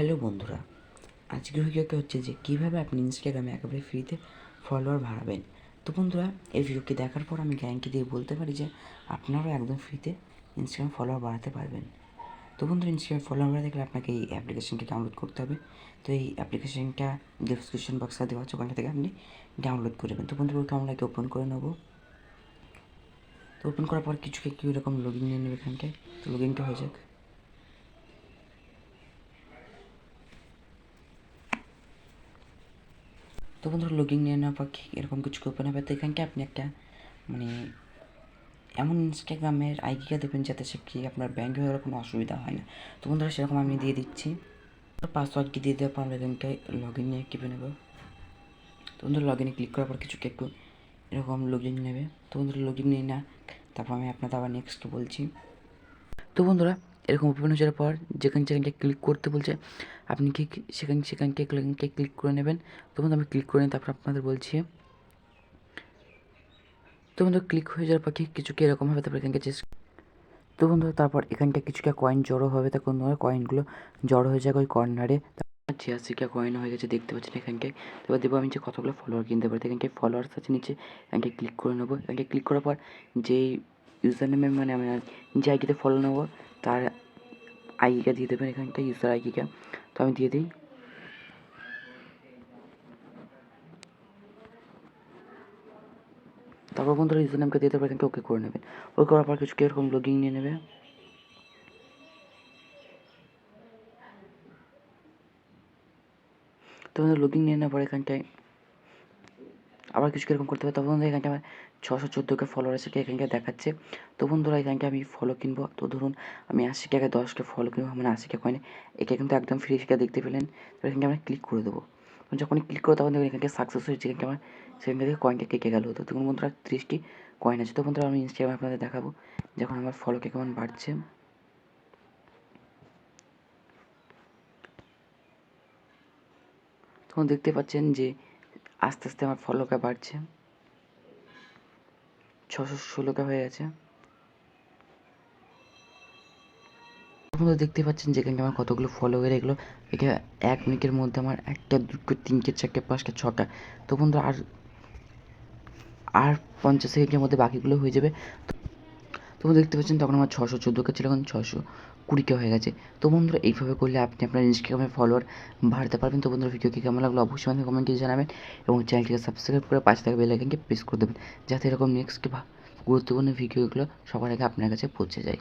Hello বন্ধুরা, আজকের ভিডিওকে হচ্ছে যে কীভাবে আপনি ইনস্টাগ্রামে একেবারে ফ্রিতে ফলোয়ার বাড়াবেন। তো বন্ধুরা, এই ভিডিওকে দেখার পর আমি গ্যাংকে দিয়ে বলতে পারি যে আপনারাও একদম ফ্রিতে ইনস্টাগ্রাম ফলোয়ার বাড়াতে পারবেন। তো বন্ধুরা ইনস্টাগ্রাম ফলোয়ার বাড়াতে গেলে আপনাকে এই অ্যাপ্লিকেশনটি ডাউনলোড করতে হবে। তো এই অ্যাপ্লিকেশনটা ডিসক্রিপশন বক্সে দেওয়া আছে, ওখান থেকে আপনি ডাউনলোড করে নেবেন। তো বন্ধুরা ওটা আমরা ওপেন করে নেব। তো ওপেন করার পর কিছু কি এরকম লগ ইন নিয়ে নেবে এখানটায়? তো লগ ইনটা হয়ে যাক। তো বন্ধুরা লগিং নিয়ে নেওয়ার পর এরকম কিছু ওপেন হবে তো এখানটা আপনি একটা মানে এমন ইনস্টাগ্রামের আইডিটা দেবেন যাতে সে কি আপনার ব্যাঙ্কে হয়ে কোনো অসুবিধা হয় না। তো বন্ধুরা সেরকম আমি দিয়ে দিচ্ছি। পাসওয়ার্ড কি দিয়ে দেওয়ার পর আমরা এখানটায় লগ ইন নিয়ে কেঁপে নেব। তো বন্ধুরা লগ ইনে ক্লিক করার পর কিছু একটু এরকম লগ ইন নেবে। তো বন্ধুরা লগ ইন নিয়ে না তারপর আমি আপনাদের আবার নেক্সট বলছি। তো বন্ধুরা এরকম ওপেন হয়ে যাওয়ার পর যেখান যেখানটা ক্লিক করতে বলছে, আপনি কি সেখান সেখানকে ক্লিক করে নেবেন। তো বন্ধু, আমি ক্লিক করে নিই তারপর আপনাদের বলছি। তো বন্ধু ক্লিক হয়ে যাওয়ার পর ঠিক কিছু কি এরকম হবে? তারপর এখানকে চেস তো বন্ধু, তারপর এখানটা কিছুটা কয়েন জড়ো হবে? তখন কয়েনগুলো জড়ো হয়ে যাবে ওই কর্নারে ছিয়াশিটা কয়েন হয়ে গেছে, দেখতে পাচ্ছেন এখানটায় এবার দেবো আমি যে কতগুলো ফলোয়ার কিনতে পারি। এখানটায় ফলোয়ার্স আছে নিচে এখানটায় ক্লিক করে নেব। এখানটায় ক্লিক করার পর যেই ইউজার নেমে মানে আমি যে আইডিতে ফলো নেব তার আইডিটা দিয়ে দেবেন এখানটায় ইউজার আইডিটা তো আমি দিয়ে দিই। তারপর বন্ধুরা ইউজার নামকে দিয়ে দেবো ওকে করে নেবেন ওকে করার পর কিছু এরকম লগিং নিয়ে নেবে? তো বন্ধুরা লগিং নিয়ে নেওয়ার পর এখানটায় আবার কিছু এরকম করতে হবে? তখন বন্ধুরা এখানটা আমার ছশো চোদ্দোকে ফলোয়ার আছে এখানটায় দেখাচ্ছে। তো বন্ধুরা এখানটা আমি ফলো কিনবো। তো ধরুন, আমি আশি টাকায় দশকে ফলো কিনবো মানে আশি টাকা কয়েনে এটা কিন্তু একদম ফ্রি সেটা দেখতে পেলেন। তো এখানটা আমরা ক্লিক করে দেবো। যখনই ক্লিক করো তখন দেখবেন এখানটা সাকসেস হয়েছে এখানটা আমার সেখান থেকে কয়েনটা কেটে গেল। তো তখন বন্ধুরা, ত্রিশটি কয়েন আছে। তো বন্ধুরা, আমি ইনস্টাগ্রামে আপনাদের দেখাবো, যখন আমার ফলোকে কেমন বাড়ছে। তখন দেখতে পাচ্ছেন যে আস্তে আস্তে আমার ফলোটা বাড়ছে। ছশো ষোলোটা হয়ে গেছে। আপনারা দেখতে পাচ্ছেন যেখানে আমার কতগুলো ফলো হয়ে গেলো। এটা এক মিনিটের মধ্যে আমার একটা, দুটো, তিনটে, চারটে, পাঁচটা, ছটা। তো বন্ধুরা, আর আর পঞ্চাশ সেকেন্ডের মধ্যে বাকিগুলো হয়ে যাবে। তো বন্ধুরা দেখতে পাচ্ছেন তখন আমার ছশো চোদ্দোকে ছিল, এখন ছশো কুড়িকে হয়ে গেছে। তো বন্ধুরা, এইভাবে করলে আপনি আপনার ইনস্টাগ্রামে ফলোয়ার বাড়তে পারবেন। তো বন্ধুরা ভিডিওকে কেমন লাগল অবশ্যই আমাকে কমেন্টে জানাবেন এবং চ্যানেলটিকে সাবস্ক্রাইব করে পাশে থাকা বেল আইকনকে প্রেস করে দেবেন, যাতে এরকম নেক্সট গুরুত্বপূর্ণ ভিডিওগুলো সবার আগে আপনার কাছে পৌঁছে যায়।